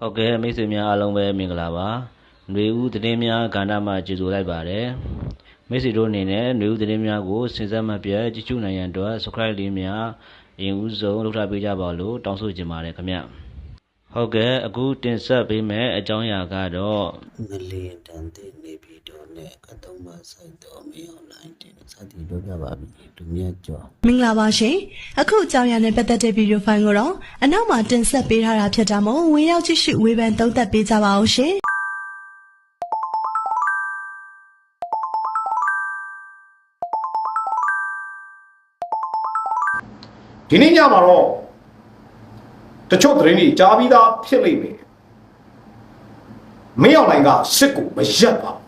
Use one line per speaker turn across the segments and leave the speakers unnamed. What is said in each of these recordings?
ဟုတ်ကဲ့မိတ်ဆွေများအားလုံးပဲမင်္ဂလာပါຫນွေဦးသတင်းများကဏ္ဍမှာကြိုဆိုလိုက်ပါတယ်မိတ်ဆွေတို့အနေနဲ့ຫນွေဦးသတင်းများကိုစဉ်ဆက်မပြတ်ကြည့်ရှုနိုင်ရန်အတွက် subscribe လေးများအရင်ဦးဆုံးလုပ်ထားပေးကြပါလို့တောင်းဆိုချင်ပါတယ်ခင်ဗျဟုတ်ကဲ့အခုတင်ဆက်ပေးမယ့်အကြောင်းအရာကတော့
ငလျင်တန်တဲ့နေပြီး တော့နဲ့ကတုံးမဆိုင်တော့မရောက်လိုက်တဲ့စသည်တို့ပြပါပြီလူမြတ်ကျော်
မင်္ဂလာပါရှင်အခုအကြောင်းအရာနဲ့ပတ်သက်တဲ့ဗီဒီယိုဖိုင်ကိုတော့အနောက်မှာတင်ဆက်ပေးထားတာဖြစ်တာမို့ဝင်ရောက်ကြည့်ရှုဝေဖန်သုံးသပ်ပေးကြပါအောင်ရှင်
ဒီနေ့ညမှာတော့တချို့သတင်းတွေကြားပြီးသားဖြစ်လိမ့်မယ်မင်းအောင်လိုင်ကစစ်ကိုမရက်ပါဘူး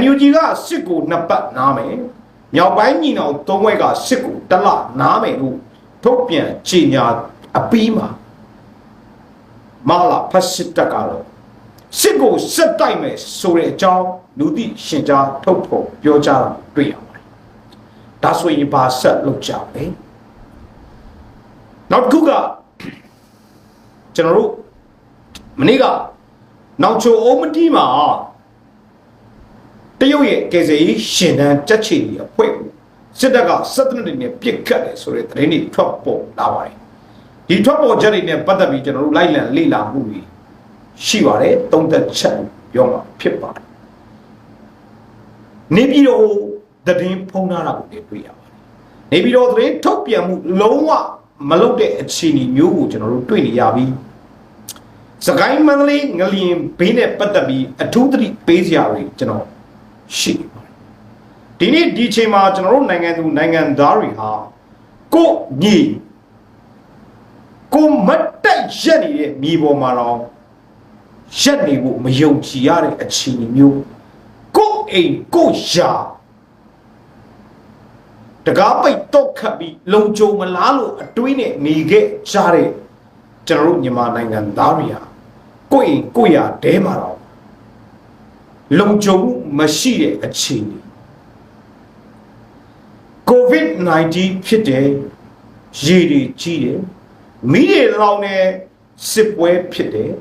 NUG ကစစ်ကိုနှစ်ပတ်နားမယ်မြောက်ပိုင်းညီနောင်သုံးဘွဲကစစ်ကိုတစ်လနားမယ်လို့ထုတ်ပြန်ကြေညာအပြီးမှာမလာဖက်စစ်တပ်ကတော့စစ်ကိုစစ်တိုက်မယ်ဆိုတဲ့အကြောင်းလူသိရှင်ကြားထုတ်ဖို့ပြောကြတာတွေ့ရပါတယ်ဒါဆိုရင်ပါဆက်လုပ်ကြမယ်နောက်တစ်ခုကကျွန်တော်တို့မနေ့ကနောက်ချိုအုံးမတီးမှာ တရုတ်ရဲ့ကေဇေးရှင်တန်းကြက်ချီရဲ့အဖွဲ့ကိုစစ်တပ်ကစစ်တပ်တွေနဲ့ပြစ်ခတ်တယ်ဆိုတဲ့သတင်းတွေထွက်ပေါ်လာပါတယ်ဒီထွက်ပေါ်ချက်တွေနဲ့ပတ်သက်ပြီးကျွန်တော်တို့လိုက်လံလေ့လာမှုတွေရှိပါတယ်သုံးသက်ချက်ပြောမှာဖြစ်ပါတယ်နေပြည်တော်သတင်းဖုံးထားတာကိုတွေ့ရပါတယ်နေပြီးတော့သတင်းထုတ်ပြန်မှုလုံးဝမလုပ်တဲ့အခြေအနေမျိုးကိုကျွန်တော်တို့တွေ့နေရပြီစကိုင်းမန္တလေးငလျင်ဘေးနဲ့ပတ်သက်ပြီးအထူးသတိပေးစရာတွေကျွန်တော် ရှိနေပါတယ်ဒီနေ့ဒီအချိန်မှာကျွန်တော်တို့နိုင်ငံသူနိုင်ငံသားတွေဟာကိုယ့်ညီကိုယ်မတ်တက်ရက်နေတဲ့မြေပေါ်မှာတော့ရက်နေဖို့မယုံကြည်ရတဲ့အခြေအနေမျိုးကိုယ့်အိမ်ကိုယ့်ယာတကားပိတ်တော့ခတ်ပြီးလုံကြုံမလားလို့အတွေးနဲ့နေခဲ့ကြတဲ့ကျွန်တော်တို့မြန်မာနိုင်ငံသားတွေဟာကိုယ့်အိမ်ကိုယ့်ရာတဲမှာတော့ လုံကြုံမှုမရှိတဲ့အခြေအနေ COVID-19 ဖြစ်တယ်ရေတွေကြီးတယ်မိတွေလောင်တဲ့စစ်ပွဲဖြစ်တယ်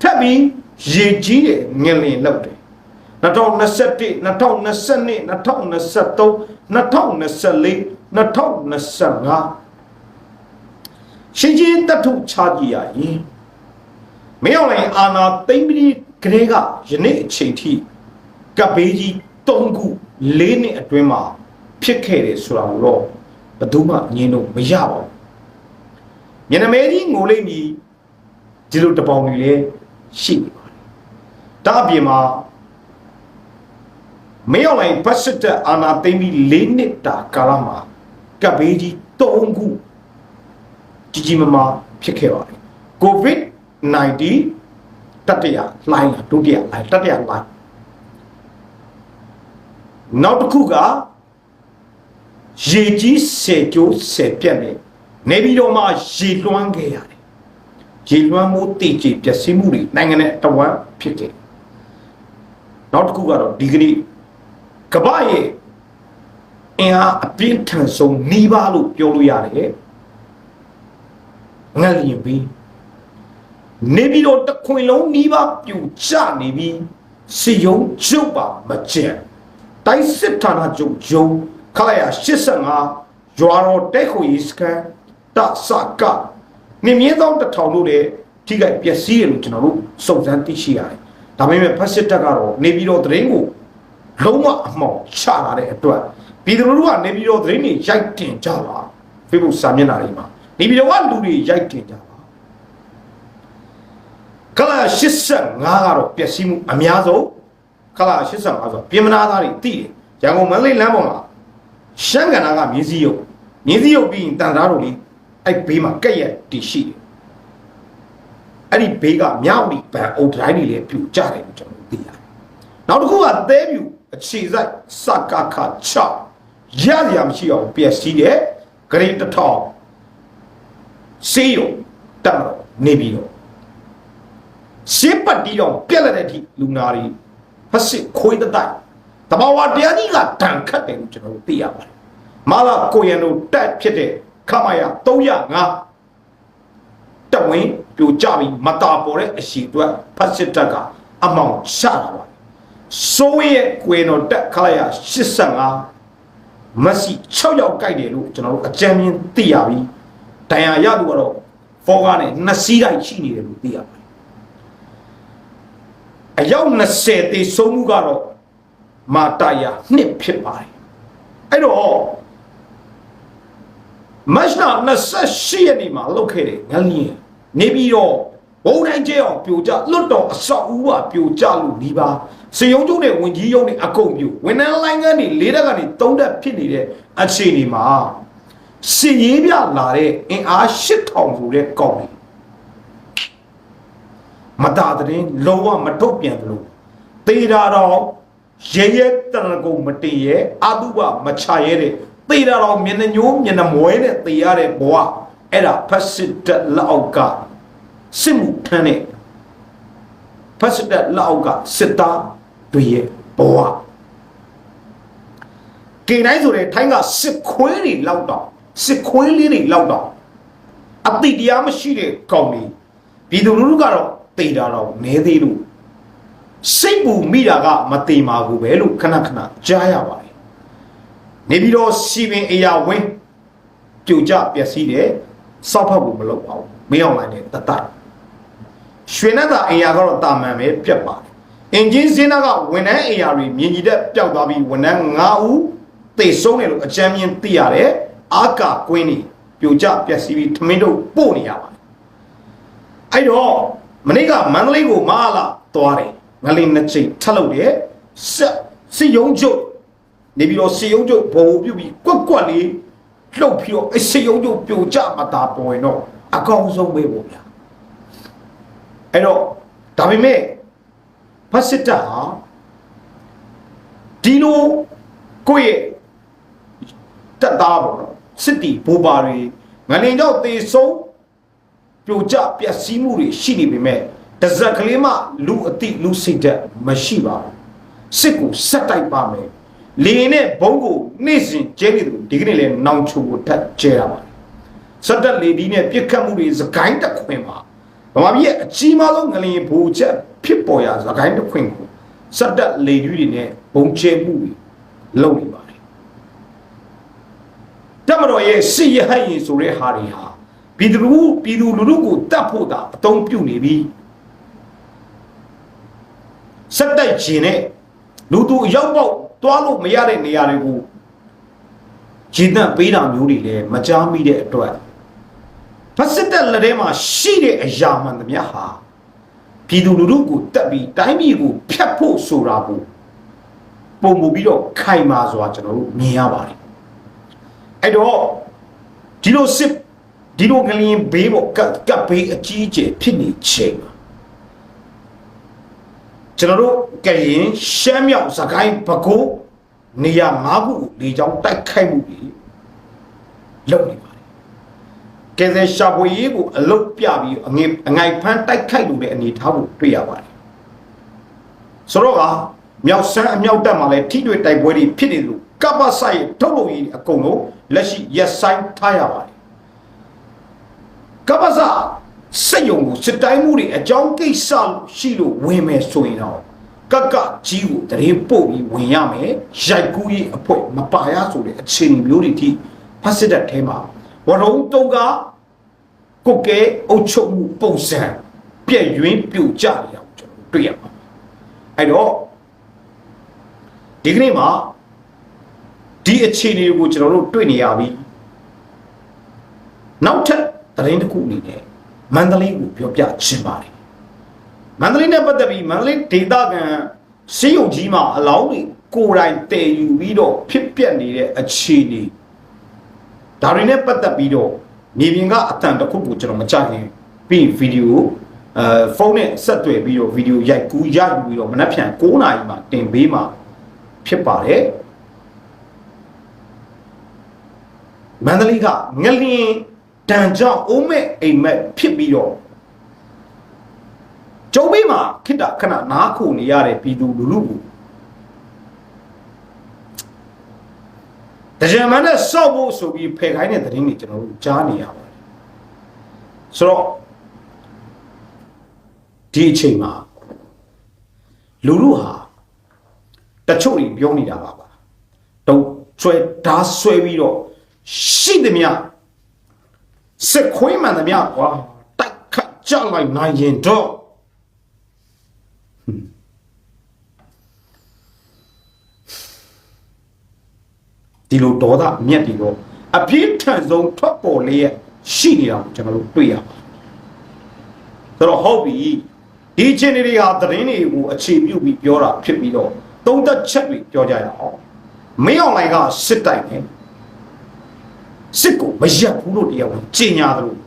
ထပ်ပြီးရေကြီးတယ်ငလင်လောက်တယ်2021 2022 2023 2024 2025ရှင်းချင်းတထုချကြည့်ရရင်မင်းအောင်လိုင်အာနာသိမ့်ပြီး ကလေးကယနေ့အချိန်ထိကပ်ဘေးကြီး၃ခု၄နှစ်အတွင်းမှာဖြစ်ခဲ့တယ်ဆိုတာကိုတော့ဘယ်သူမှငြင်းလို့မရပါဘူးညနေမဲကြီးငိုလိမ့်မည်ဒီလိုတပေါင်းကြီးလည်းရှိနေပါတယ်ဒါအပြင်မှာမင်းအောင်လိုင်ဘတ်စစ်တပ်အာနာသိမ့်ပြီး၄နှစ်တာကာလမှာကပ်ဘေးကြီး၃ခုကြီးကြီးမားမားဖြစ်ခဲ့ပါတယ်ကိုဗစ် -19 တတိယလှိုင်းလားဒုတိယလှိုင်းတတိယလှိုင်းနောက်တစ်ခုကရေကြီးဆယ်ကျိုးဆယ်ပြက်နေနေပြီးတော့မှရေလွှမ်းခဲ့ရတယ်ရေလွှမ်းမှုတည်ကြည်ပျက်စီးမှုတွေနိုင်ငံနဲ့တဝမ်းဖြစ်ခဲ့နောက်တစ်ခုကတော့ဒီကနေ့ကမ္ဘာရဲ့အင်အားအပြင်းထန်ဆုံးနှီးပါလို့ပြောလို့ရတယ်ငလျင်ပြီး နေပြီးတော့တခွင်လုံးနှီးပါပြူကျနေပြီးစီယုံကျုပ်ပါမကျန်တိုင်းစစ်ဌာနချုပ်ယုံခလာရ85ရွာတော်တက်ခွေစကန်တဆကနေမြင့်သောတစ်ထောင်လို့တဲ့ထိခိုက်ပျက်စီးတယ်လို့ကျွန်တော်တို့စုံစမ်းသိရှိရတယ်ဒါပေမဲ့ဖက်စစ်တပ်ကတော့နေပြီးတော့သတင်းကိုလုံးဝအမှောင်ချလာတဲ့အတွက်ပြည်သူလူထုကနေပြီးတော့သတင်းတွေရိုက်တင်ကြပါ Facebook စာမျက်နှာတွေမှာနေပြီးတော့ကလူတွေရိုက်တင်ကြပါ ကလာ85ကတော့ပျက်စီးမှုအများဆုံးကလာ85ဆိုပြင်မနာသားတွေတိတယ်ရန်ကုန်မန္တလေးလမ်းပေါ်မှာရှမ်းကန်နာကမြင်းစည်းရုပ်မြင်းစည်းရုပ်ပြီးရင်တန်သားတို့လေးအဲ့ဘေးမှာကက်ရက်တီရှိတယ်အဲ့ဒီဘေးကမြောက်ဒီဗန်အုတ်တိုင်းတွေလည်းပြူကြတယ်လို့ကျွန်တော်သိရတယ်နောက်တစ်ခုကသဲပြူအခြေစိုက်စကခ6ရရမရှိအောင်ပျက်စီးတဲ့ဂရိတ်တစ်ထောင်စေးရုံတက်မလို့နေပြီးတော့ ရှင်းပတ်တီးတော့ပြက်လက်တဲ့အထိလူနာတွေဖက်စစ်ခွေးတတိုက်တဘာဝတရားကြီးကတန်ခတ်တယ်လို့ကျွန်တော်တို့သိရပါတယ်မာလာကိုရန်တို့တက်ဖြစ်တဲ့ခမရ305တက်ဝင်းပြိုကျပြီးမတာပေါ်တဲ့အရှိအတွက်ဖတ်စစ်တပ်ကအမောင်ချတာပါစိုးရဲ့ကွေတော်တက်ခလိုက်ရ85မက်ဆီ6ယောက်ကြိုက်တယ်လို့ကျွန်တော်တို့အကြံဉာဏ်သိရပြီဒဏ်ရာရသူကတော့ဖောကားနဲ့နှစ်စီးတိုင်းရှိနေတယ်လို့သိရပါတယ် အယောက်20တေဆုံးမှုကတော့မာတာယာနှစ်ဖြစ်ပါတယ်အဲ့တော့မတ်လ28ရက်နေ့မှာလုတ်ခဲ့တယ်ငလျင်နေပြီးတော့ဘုံတိုင်းကျဲအောင်ပြိုကျလွတ်တော်အဆောက်အဦကပြိုကျလို့ဒီပါစေယုံကျုံနဲ့ဝင်ကြီးယုံနဲ့အကုန်ပြိုဝန်ထမ်းလိုင်းကနေလေးတက်ကနေသုံးတက်ဖြစ်နေတဲ့အခြေအနေမှာစီရေးပြလာတဲ့အင်အား8000ဆိုတဲ့ကောင်းတယ် မတာတဲ့လုံးဝမထုတ်ပြန်ဘူးလို့တေတာတော့ရဲရဲတရကုံမတင်ရဲအတုပမချရဲတဲ့တေတာတော့မျက်နှညိုးမျက်နှမွဲနဲ့တေရတဲ့ဘဝအဲ့ဒါဖက်စစ်တက်လက်အောက်ကစစ်မှုထမ်းတဲ့ဖက်စစ်တက်လက်အောက်ကစစ်သားတွေရဲ့ဘဝကေတိုင်းဆိုတဲ့ထိုင်းကစစ်ခွေးတွေလောက်တော့စစ်ခွေးလေးတွေလောက်တော့အတိတရားမရှိတဲ့ကောင်တွေပြည်သူလူထုကတော့ တေတာတော့နဲသေးလို့စိတ်ပူမိတာကမတေမာဘူးပဲလို့ခဏခဏကြားရပါတယ်နေပြီးတော့စီပင်အရာဝင်းကြိုကြပျက်စီးတယ်စောက်ဖတ်ဖို့မလုပ်ပါဘူးမင်းအောင်လိုက်တဲ့တတရွှေနတ်သာအရာကတော့တာမန်ပဲပြတ်ပါတယ်အင်ဂျင်စင်းနာကဝန်ထမ်းအရာတွေမြင်ကြည့်တဲ့ပျောက်သွားပြီးဝန်ထမ်း9ဦးတေဆုံးတယ်လို့အကြမ်းမြင်သိရတယ်အာကာကွင်းနေပြိုကျပျက်စီးပြီးထမင်းတို့ပို့နေရပါတယ်အဲ့တော့ မနေ့ကမန္တလေးကိုမအားလာသွားတယ်ငလင်းနှစ်ချိန်ထပ်လုပ်တယ်စစ်စစ်ယုံချုပ်နေပြီးတော့စစ်ယုံချုပ်ဘုံပြုတ်ပြီးကွက်ကွက်လေးလှုပ်ပြီးတော့အစစ်ယုံချုပ်ပြိုကျမတာပေါ်ရင်တော့အကောင်းဆုံးပဲပေါ့ဗျာအဲ့တော့ဒါပေမဲ့ဖတ်စစ်တပ်ဟာဒီလိုကိုယ့်ရဲ့တက်သားပေါ့နော်စစ်တီဘူပါတွေငလင်တော့တေဆုံး ပြိုကျပျက်စီးမှုတွေရှိနေပေမဲ့တဇက်ကလေးမှလူအတိလူစိတ်ဓာတ်မရှိပါဘူးစစ်ကိုဆက်တိုက်ပါမယ်လေရင်နဲ့ဘုံကိုနေ့စဉ်ကျဲနေတယ်ဒီကနေ့လဲနောင်ချိုကိုထပ်ကျဲရပါတယ်စက်တက်လေဒီနဲ့ပြစ်ခတ်မှုတွေစကိုင်းတက်ခွင်ပါဗမာပြည်ရဲ့အကြီးမားဆုံးငလျင်ဘူချက်ဖြစ်ပေါ်ရာစကိုင်းတက်ခွင်ကိုစက်တက်လေကြီးတွေနဲ့ဘုံကျဲမှုတွေလုပ်နေပါတယ်တမတော်ရဲ့စစ်ရဟတ်ရင်ဆိုတဲ့ဟာတွေဟာ ပြည်သူလူပြည်သူလူထုကိုတတ်ဖို့တာအသုံးပြုနေပြီးစက်တိုက်ခြင်းနဲ့လူသူအရောက်ပေါက်တွားလို့မရတဲ့နေရာတွေကိုဂျင်းတန့်ပေးတာမျိုးတွေလည်းမကြားမိတဲ့အတွက်ဖက်စစ်တပ်လက်ထဲမှာရှိတဲ့အရာမှန်သမျှဟာပြည်သူလူထုကိုတက်ပြီးတိုင်းပြည်ကိုဖျက်ဖို့ဆိုတာကိုပုံမူပြီးတော့ခိုင်မာစွာကျွန်တော်တို့မြင်ရပါတယ်အဲ့တော့ဒီလိုစစ် ဒီလိုကလျင်ဘေးပေါ့ကတ်ကပ်ဘေးအကြီးအကျယ်ဖြစ်နေချိန်မှာကျွန်တော်တို့ကရင်ရှမ်းမြောက်စကိုင်းပဲခူးနေရာ၅ခုကိုလေကြောင်းတိုက်ခိုက်မှုတွေလုပ်နေပါတယ်ကဲဆယ်ရှာဖွေရေးကိုအလုတ်ပြပြီးအငိအငိုက်ဖမ်းတိုက်ခိုက်လို့တဲ့အနေအထားကိုတွေ့ရပါတယ်ဆိုတော့ကမြောက်ဆန်းအမြောက်တက်မှာလည်းထိတွေ့တိုက်ပွဲတွေဖြစ်နေလို့ကပ္ပဆိုင်ထုတ်လို့ရအကုန်လုံးလက်ရှိရက်ဆိုင်ထားရပါတယ် ကပ္ပစစက်ယုံကိုစစ်တိုင်းမှုတွေအကြောင်းကိစ္စရှိလို့ဝင်မယ်ဆိုရင်တော့ကကကြီးကိုတရင်ပို့ပြီးဝင်ရမယ်ရိုက်ကူးရေးအဖွဲမပါရဆိုတဲ့အခြေအနေမျိုးတွေထိဖတ်စစ်တဲ့အဲမှာဝရုံတုံကကိုကဲအုပ်ချုပ်မှုပုံစံပြည့်ရွင်းပြူကြနေအောင်ကျွန်တော်တွေ့ရပါအဲ့တော့ဒီကနေ့မှာဒီအခြေအနေကိုကျွန်တော်တို့တွေ့နေရပြီနောက်ထပ် သတင်းတစ်ခုအနေနဲ့မန္တလေးကိုပြောပြချင်ပါတယ်မန္တလေးနဲ့ပတ်သက်ပြီးမန္တလေးဒေသခံစီယုံကြီးမှာအလောင်းတွေကိုယ်တိုင်တည်ယူပြီးတော့ဖြစ်ပျက်နေတဲ့အခြေအနေဒါတွေနဲ့ပတ်သက်ပြီးတော့မြေပြင်ကအတန်တစ်ခုကိုကျွန်တော်မကြခင်ပြီးဗီဒီယိုအဲဖုန်းနဲ့ဆက်သွယ်ပြီးတော့ဗီဒီယိုရိုက်ကူးရယူပြီးတော့မနှက်ဖြန်9နာရီမှာတင်ပေးမှာဖြစ်ပါတယ်မန္တလေးကငလျင် တန်ကြောင့်အုံးမဲ့အိမ်မက်ဖြစ်ပြီးတော့ကျုံပေးမှာခိတ္တခဏနားခုနေရတဲ့ပြည်သူလူထုကိုတကြံမနဲ့စောက်ဖို့ဆိုပြီးဖယ်ခိုင်းတဲ့သတင်းတွေကျွန်တော်တို့ကြားနေရပါတယ်ဆိုတော့ဒီအချိန်မှာလူလူဟာတချို့တွေပြောနေတာပါပါတော့ဆွဲဓာဆွဲပြီးတော့ရှိသမျှ စက်ခွေးမှန်သမျှကွာတိုက်ခတ်ကြလိုက်နိုင်ရင်တော့ဒီလိုဒေါသအမျက်တွေတော့အပြင်းထန်ဆုံးထွက်ပေါ်လျက်ရှိနေတာကိုကျွန်တော်တို့တွေ့ရပါတယ်ဆိုတော့ဟုတ်ပြီဒီအချင်းတွေဟာသတင်းတွေကိုအခြေပြုပြီးပြောတာဖြစ်ပြီးတော့သုံးသက်ချက်တွေပြောကြရအောင်မင်းအွန်လိုင်းကစစ်တိုက်နေ စစ်ကိုမရက်ဘူးလို့တရားဝင်ကြေညာတယ်လို့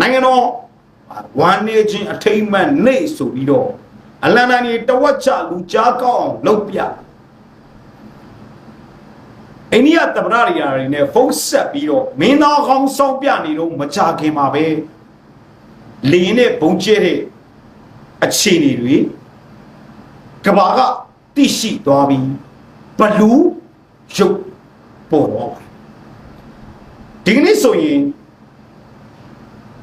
နိုင်ငံတော်ဝမ်နေချင်းအထိမ့်မှန်နေဆိုပြီးတော့အလန်တန်ကြီးတဝက်ချလူကြားကောက်အောင်လုပ်ပြအိန္ဒိယတမရရီယာတွေနဲ့ဖုန်းဆက်ပြီးတော့မင်းသားကောင်းစောင်းပြနေတော့မကြခင်ပါပဲလေရင်နဲ့ဘုံကျဲတဲ့အခြေအနေတွေကဘာကတိရှိသွားပြီးဘလူးရုပ် ပေါ်တော့ဒီကနေ့ဆိုရင်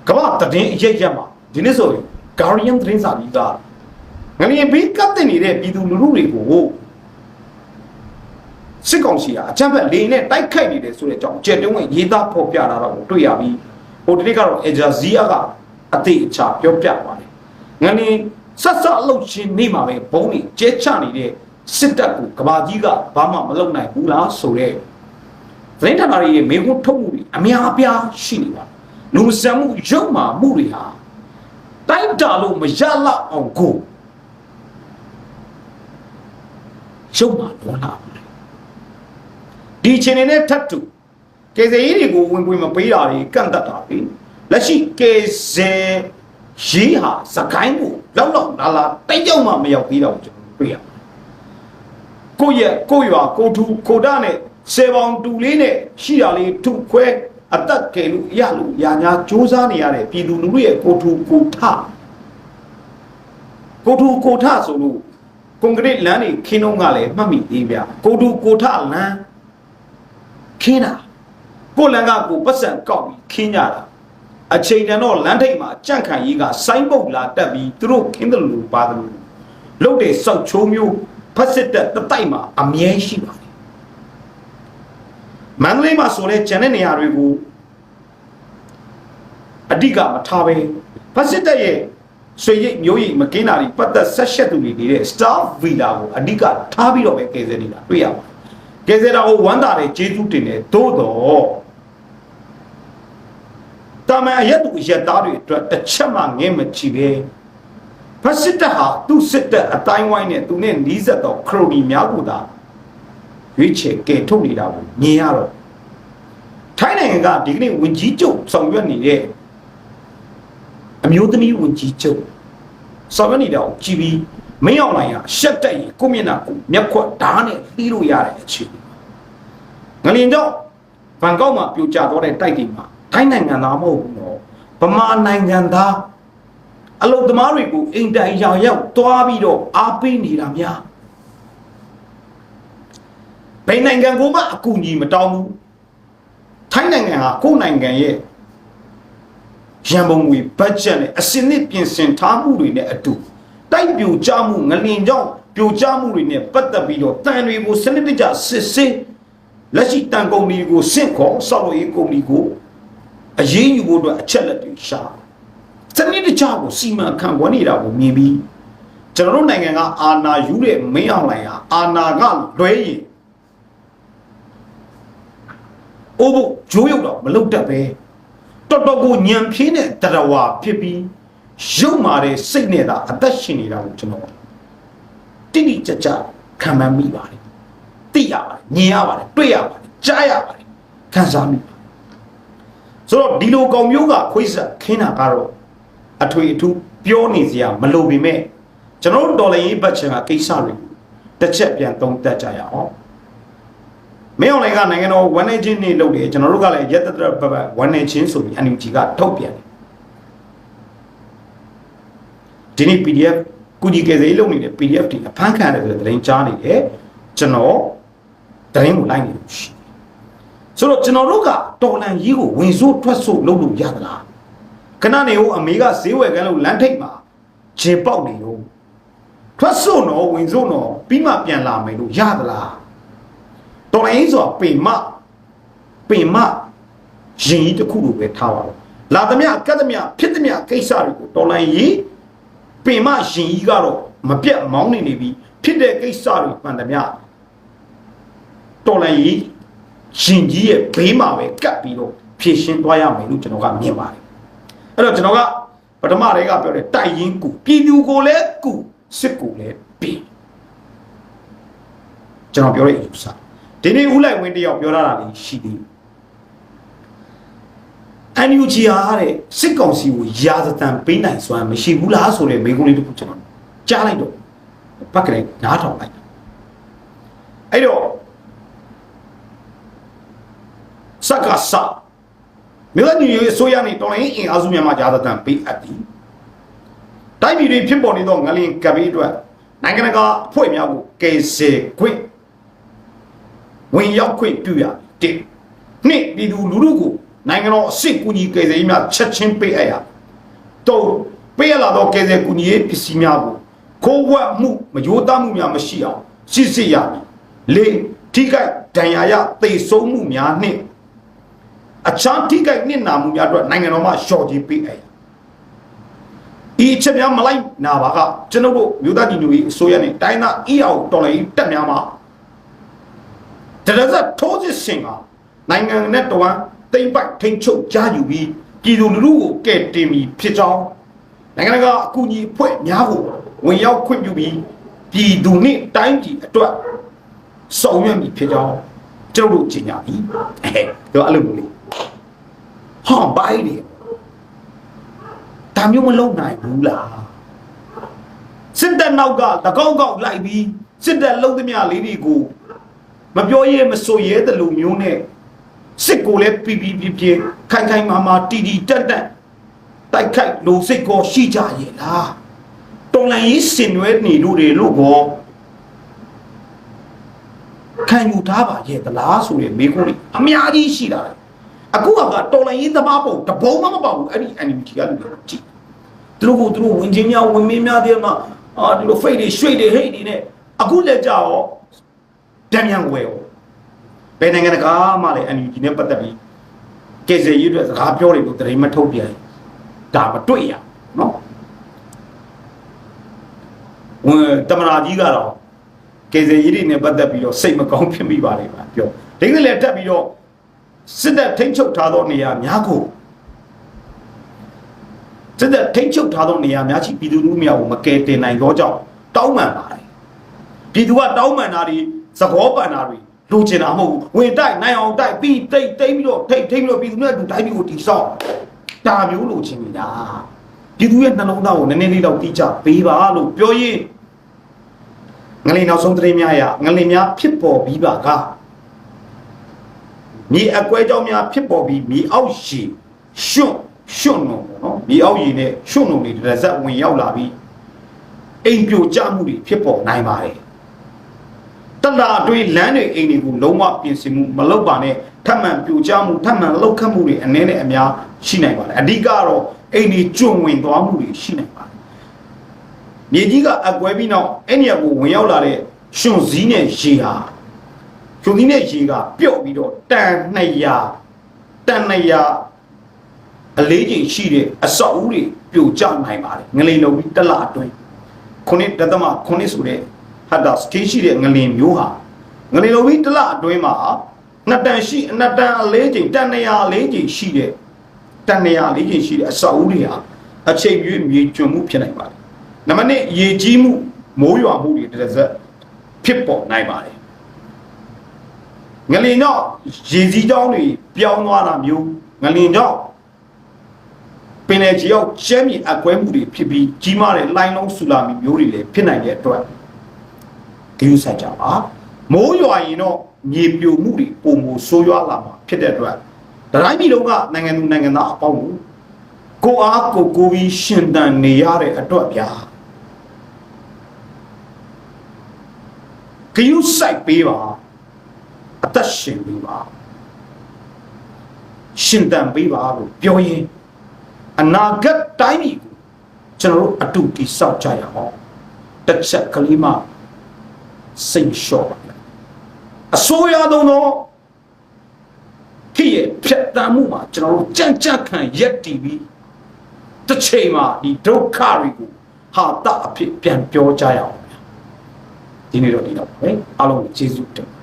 ကမ္ဘာတည်င်းအရက်ရက်မှာဒီနေ့ဆိုရင် Guardian သတင်းစာကြီးကငလျင်ဘေးကပ်တင်နေတဲ့ပြည်သူလူထုတွေကိုစစ်ကောင်စီကအချမ်းဖက်လေနဲ့တိုက်ခိုက်နေတယ်ဆိုတဲ့အကြောင်းကျက်တုံးကရေးသားဖော်ပြလာတော့တွေ့ရပြီးဟိုဒီနေ့ကတော့ Al Jazeera ကအသေးအချာပြောပြပါတယ်ငလျင်ဆက်ဆက်အလုပ်ရှင်နေမှာပဲဘုံကြီးကျဲချနေတဲ့စစ်တပ်ကိုကဘာကြီးကဘာမှမလုပ်နိုင်ဘူးလားဆိုတဲ့ သတင်းဌာနတွေရဲ့မေခွန်းထုတ်မှုတွေအများအပြားရှိနေပါလူမဆန်မှုရုပ်မာမှုတွေဟာတိုက်တာလို့မရလောက်အောင်ကိုရုပ်မာတော့လာဒီအချိန်နဲ့ထပ်တူကေဇေးတွေကိုဝင်ဝင်မပေးတာတွေကန့်တတ်တာပြီလက်ရှိကေဇေရေးဟာစကိုင်းကိုလောက်လောက်လာလာတိတ်ကြောက်မှမရောက်သေးတော့ကျွန်တော်တွေ့ရကိုယ့်ရဲ့ကိုယ့်ရွာကိုထူကိုဒနဲ့ စေပေါင်တူလေးနဲ့ရှိတာလေးထုခွဲအတက်ကယ်လို့ရလို့ညာညာစူးစမ်းနေရတဲ့ပြည်သူလူထုရဲ့ကိုထူကိုထကိုထူကိုထဆိုလို့ကွန်ကရစ်လမ်းတွေခင်းတော့ကလည်းမှတ်မိသေးဗျကိုထူကိုထလမ်းခင်းတာကိုလန်ကကိုပတ်စံကောက်ပြီးခင်းကြတာအချိန်တန်တော့လမ်းထိပ်မှာကြန့်ခံကြီးကဆိုင်းပုတ်လာတက်ပြီးသူတို့ခင်းတယ်လို့ပါတယ်လို့လုတ်တဲ့စောက်ချိုးမျိုးဖက်စစ်တက်တတိုက်မှာအမြဲရှိပါတယ် မန္တလေးမှာဆိုလဲကျန်တဲ့နေရာတွေကိုအဓိကမထားပဲဖက်စစ်တက်ရဲ့ဆွေရိတ်မျိုးရိတ်မကင်းတာတွေပတ်သက်ဆက်ရှက်သူတွေနေတဲ့ Star Villa ကိုအဓိကထားပြီးတော့ပဲကယ်ဆယ်နေတာတွေ့ရပါတယ်ကယ်ဆယ်တာကိုဝမ်းသာတယ်ကျေးဇူးတင်တယ်သို့တော့တာမန်အရက်သူအရက်သားတွေအတွက်တစ်ချက်မှငဲမချီပဲဖက်စစ်တပ်ဟာသူ့စစ်တပ်အတိုင်းဝိုင်းနဲ့သူနဲ့နီးစပ်သောခရိုနီများကိုသာ ရွေးချယ်ကယ်ထုတ်နေတာကိုမြင်ရတော့ထိုင်းနိုင်ငံကဒီကနေ့ဝင်ကြီးချုပ်ဆောင်ရွက်နေတဲ့အမျိုးသမီးဝင်ကြီးချုပ်ဆောင်ရွက်နေတာကိုကြည်ပြီးမင်းအောင်လိုင်ကရှက်တက်ရင်ကိုမျက်နှာကိုမျက်ခွက်ဓာတ်နဲ့ပြီးလို့ရတဲ့အခြေငလင်တော့ဘန်ကောက်မှာပြိုကျသွားတဲ့တိုက်တွေမှာထိုင်းနိုင်ငံသားမဟုတ်ဘူးနော်ဗမာနိုင်ငံသားအလုတ်သမားတွေကိုအိမ်တိုင်ရောင်ရောက်သွားပြီးတော့အားပေးနေတာများ ဘယ်နိုင်ငံကမှအကူအညီမတောင်းဘူးထိုင်းနိုင်ငံဟာကိုယ့်နိုင်ငံရဲ့ရန်ပုံငွေဘတ်ဂျက်နဲ့အစင်းနစ်ပြင်ဆင်ထားမှုတွေနဲ့အတူတိုက်ပြိုကျမှုငလင်ကြောင့်ပြိုကျမှုတွေနဲ့ပတ်သက်ပြီးတော့တန်တွေကိုစနစ်တကျစစ်ဆေးလက်ရှိတန်ကုန်တွေကိုစင့်ခေါ်ဆောက်လုပ်ရေးကုမ္ပဏီကိုအရေးယူဖို့အတွက်အချက်လက်တွေရှာစနစ်တကျကိုစီမံခန့်ခွဲနေတာကိုမြင်ပြီးကျွန်တော်တို့နိုင်ငံကအာဏာယူတဲ့မင်းအောင်လှိုင်ဟာအာဏာကလွဲရင် အိုးဖို့ဂျိုးရုပ်တော့မလုတ်တတ်ပဲတော်တော်ကိုညံဖြင်းတဲ့တရဝါဖြစ်ပြီးရုပ်မာတဲ့စိတ်နဲ့သာအသက်ရှင်နေတာကိုကျွန်တော်တိတိကျကျခံမှန်းမိပါတယ်သိရပါတယ်မြင်ရပါတယ်တွေ့ရပါတယ်ကြားရပါတယ်ခံစားမိပါတယ်ဆိုတော့ဒီလိုကောင်မျိုးကခွေးဆက်ခင်းတာကတော့အထွေအထူးပြောနေစရာမလိုပေမဲ့ကျွန်တော်တို့တော်လည်းရေးဘတ်ချင်ကကိစ္စတွေတစ်ချက်ပြန်သုံးသပ်ကြရအောင် မင်းအောင်လည်းကနိုင်ငံတော်ဝန်နေချင်းနေလုပ်တယ်ကျွန်တော်တို့ကလည်းရက်တတပပဝန်နေချင်းဆိုပြီး NUG ကထုတ်ပြန်တယ်ဒီနေ့ PDF ကုကြီးကယ်ဆယ်ရေးလုပ်နေတဲ့ PDF တွေအဖမ်းခံရတယ်ဆိုတဲ့သတင်းကြားနေတယ်ကျွန်တော်သတင်းကိုလိုက်နေလို့ရှိတယ်ဆိုတော့ကျွန်တော်တို့ကတော်လန်ကြီးကိုဝင်ဆိုးထွက်ဆိုးလုပ်လို့ရသလားခဏနေဟိုအမေကဈေးဝယ်ကန်းလို့လမ်းထိပ်မှာခြေပေါက်နေတော့ထွက်စို့တော့ဝင်စို့တော့ပြီးမှပြန်လာမယ်လို့ရသလား တော်လိုင်းဆိုပင်မပင်မရင်ကြီးတစ်ခုလိုပဲထားပါတော့လာသမျှကတ်သမျှဖြစ်သမျှကိစ္စတွေကိုတော်လိုင်းကြီးပင်မရင်ကြီးကတော့မပြတ်မောင်းနေနေပြီဖြစ်တဲ့ကိစ္စတွေမှန်သမျှတော်လိုင်းကြီးရင်ကြီးရဲ့ဘေးမှာပဲကတ်ပြီးတော့ဖြည့်ရှင်းသွားရမယ်လို့ကျွန်တော်ကမြင်ပါတယ်အဲ့တော့ကျွန်တော်ကပထမတည်းကပြောတယ်တိုက်ရင်ကူပြည်သူကိုလည်းကူစစ်ကိုလည်းပြီးကျွန်တော်ပြောတဲ့အယူဆ ဒီနေ့ဦးလိုက်ဝင်းတယောက်ပြောရတာလေးရှိသေးတယ်အန်ယူဂျီအားတဲ့စစ်ကောင်စီကိုရာဇသံပေးနိုင်စွမ်းမရှိဘူးလားဆိုတဲ့မိကုံးလေးတစ်ခုကျွန်တော်ကြားလိုက်တော့ဘက်ကလေးနားထောင်လိုက်အဲ့တော့စကားစမြို့နယ်ရေးဆိုရနေတော်လိုင်းအင်အားစုများမှာရာဇသံပေးအပ်သည်တိုင်းပြည်တွေဖြစ်ပေါ်နေသောငလင်ကပေးအတွက်နိုင်ငံတကာအဖွဲ့များကိုကယ်ဆယ်ခွင့် ဝင်ရောက်ခွင့်ပြုရတဲ့နှစ်ပြည်သူလူထုကိုနိုင်ငံတော်အစစ်ကူညီကယ်ဆယ်ရေးများချက်ချင်းပေးအပ်ရတော့ပေးရလာသောကယ်ဆယ်ကူညီရေးပစ္စည်းများကိုခိုးဝှက်မှုမယိုးသားမှုများမရှိအောင်စစ်စစ်ရမည်လေးထိခိုက်ဒဏ်ရာရသေဆုံးမှုများနှင့်အခြားထိခိုက်နစ်နာမှုများအတွက်နိုင်ငံတော်မှရှော့ကြီးပေးအပ်ရဤအချက်များမလိုက်နာပါကကျွန်ုပ်တို့မြို့သားညီညွတ်ရေးအစိုးရနဲ့တိုင်းသားအီအောင်တော်လိုင်းတက်များမှာ တရဇတ်ထိုးစစ်ဆင်ကနိုင်ငံနဲ့တဝမ်းတိမ့်ပိုက်ထိန်ချုပ်ကြားယူပြီးပြည်သူလူထုကိုကဲ့တင်ပြီးဖြစ်ကြောင်းနိုင်ငံကအကူအညီအဖွဲ့များကိုဝင်ရောက်ခွင့်ပြုပြီးပြည်သူနှင့်တိုင်းပြည်အတွက်ဆောင်ရွက်မည်ဖြစ်ကြောင်းကျွန်တော်တို့ကြေညာပြီအဲတော့အဲ့လိုမျိုးလေးဟောဘိုင်းတယ်ဒါမျိုးမလုပ်နိုင်ဘူးလားစစ်တပ်နောက်ကတကောက်ကောက်လိုက်ပြီးစစ်တပ်လုံးသမျှလေးတွေကို မပြောရဲမဆိုရဲတဲ့လူမျိုးနဲ့စစ်ကိုလည်းပြပြပြပြခိုင်ခိုင်မာမာတီတီတက်တက်တိုက်ခိုက်လို့စိတ်ကိုရှိကြရဲ့လားတော်လန်ရေးစင်ရွဲနေလို့တွေလို့ကောခံယူထားပါရဲ့သလားဆိုတဲ့မိကုန်းလေးအများကြီးရှိလာတယ်အခုကတော်လန်ရေးသမားပုံတဘုံမှမပေါ့ဘူးအဲ့ဒီ enemy ကလူတွေကြည့်သူတို့ကသူတို့ဝင်ချင်းများဝင်မင်းများတဲ့မှာအာဒီလိုဖိတ်တွေရွှေ့တွေဟိတ်တွေနဲ့အခုလက်ကြရော တံမြန်ဝဲရောဘယ်နိုင်ငံတကာမှလည်း NUG နဲ့ပတ်သက်ပြီးကဲဆယ်ရေးအတွက်စကားပြောတယ်လို့တရင်မထုတ်ပြန်ဒါမတွေ့ရနော်ဝင်တမနာကြီးကတော့ကဲဆယ်ရေးတွေနဲ့ပတ်သက်ပြီးတော့စိတ်မကောင်းဖြစ်မိပါလေပါပြောဒိန်းလည်းတက်ပြီးတော့စစ်တပ်ထိန်းချုပ်ထားသောနေရာများကိုစစ်တပ်ထိန်းချုပ်ထားသောနေရာများရှိပြည်သူလူထုများကိုမကယ်တင်နိုင်သောကြောင့်တောင်းပန်ပါတယ်ပြည်သူကတောင်းပန်တာတွေ သဘောပန်တာတွေလိုချင်တာမဟုတ်ဘူးဝင်တိုက်နိုင်အောင်တိုက်ပြီးတိတ်တိတ်ပြီးတော့ထိတ်ထိတ်ပြီးတော့ပြည်သူနဲ့တူတိုင်းပြည်ကိုတီဆောက်ဒါမျိုးလိုချင်နေတာပြည်သူရဲ့နှလုံးသားကိုနည်းနည်းလေးတော့တီးကြပေးပါလို့ပြောရင်ငလင်နောက်ဆုံးသတင်းများရငလင်များဖြစ်ပေါ်ပြီးပါကမြေအကွဲကြောင်းများဖြစ်ပေါ်ပြီးမြေအောက်ရှိရွှွန့်ရွှွန့်လုံးပေါ့နော်မြေအောက်ရည်နဲ့ရွှွန့်လုံးတွေတစ်စက်ဝင်ရောက်လာပြီးအိမ်ပြိုကျမှုတွေဖြစ်ပေါ်နိုင်ပါတယ် တလာအတွင်းလမ်းတွေအိမ်တွေကိုလုံးဝပြင်ဆင်မှုမလုပ်ပါနဲ့ထပ်မံပြိုကျမှုထပ်မံလှုပ်ခတ်မှုတွေအနည်းနဲ့အများရှိနိုင်ပါတယ်အဓိကတော့အိမ်တွေကျွံဝင်သွားမှုတွေရှိနိုင်ပါတယ်မြေကြီးကအကွဲပြီးနောက်အဲ့နေရာကိုဝင်ရောက်လာတဲ့ရှင်စည်းနဲ့ရေဟာရှင်စည်းနဲ့ရေကပြုတ်ပြီးတော့တန်200တန်200အလေးချိန်ရှိတဲ့အဆောက်အဦတွေပြိုကျနိုင်ပါတယ်ငလိန်လုံးပြီးတစ်လအတွင်းခုနှစ်တသမခုနှစ်ဆိုတဲ့ ဟတ်တာစတေးရှိတဲ့ငလင်မျိုးဟာငလင်လုံးပြီးတစ်လအတွင်းမှာနှစ်တန်ရှိနှစ်တန်အလေးချိန်တန်200အလေးချိန်ရှိတဲ့တန်200အလေးချိန်ရှိတဲ့အဆောက်အဦတွေဟာအချိန်ပြည့်မြေကျွံမှုဖြစ်နိုင်ပါတယ်နံပါတ်1ရေကြီးမှုမိုးရွာမှုတွေတစ်စက်ဖြစ်ပေါ်နိုင်ပါတယ်ငလင်တော့ရေစည်းကြောင်းတွေပြောင်းသွားတာမျိုးငလင်တော့ပင်လယ်ကြီးရောက်ကျဲမြေအကွဲမှုတွေဖြစ်ပြီးကြီးမားတဲ့လိုင်းလုံးဆူလာမီမျိုးတွေလည်းဖြစ်နိုင်တဲ့အတွက် ဂရုစိုက်ကြပါမိုးရွာရင်တော့မြေပြိုမှုတွေပုံမဆိုးရွားလာမှာဖြစ်တဲ့အတွက်တတိုင်းပြည်လုံးကနိုင်ငံသူနိုင်ငံသားအပေါင်းကိုကိုအားကိုကိုပြီးရှင်တန်နေရတဲ့အတွက်ဗျာဂရုစိုက်ပေးပါအသက်ရှင်ပေးပါရှင်တန်ပေးပါလို့ပြောရင်အနာဂတ်တိုင်းပြည်ကိုကျွန်တော်တို့အတူတည်ဆောက်ကြရအောင်တစ်ချက်ကလေးမှ စိတ်လျှော့ပါမယ်အစိုးရသုံးတော့ခေတ်ရဲ့ဖြတ်တမ်းမှုမှာကျွန်တော်တို့ကြံ့ကြံ့ခံရက်တည်ပြီးတစ်ချိန်မှာဒီဒုက္ခတွေကိုဟာတအဖြစ်ပြန်ပြောကြရအောင်ဗျာဒီနေ့တော့ဒီတော့ပဲအားလုံးကိုကျေးဇူးတင်ပါတယ်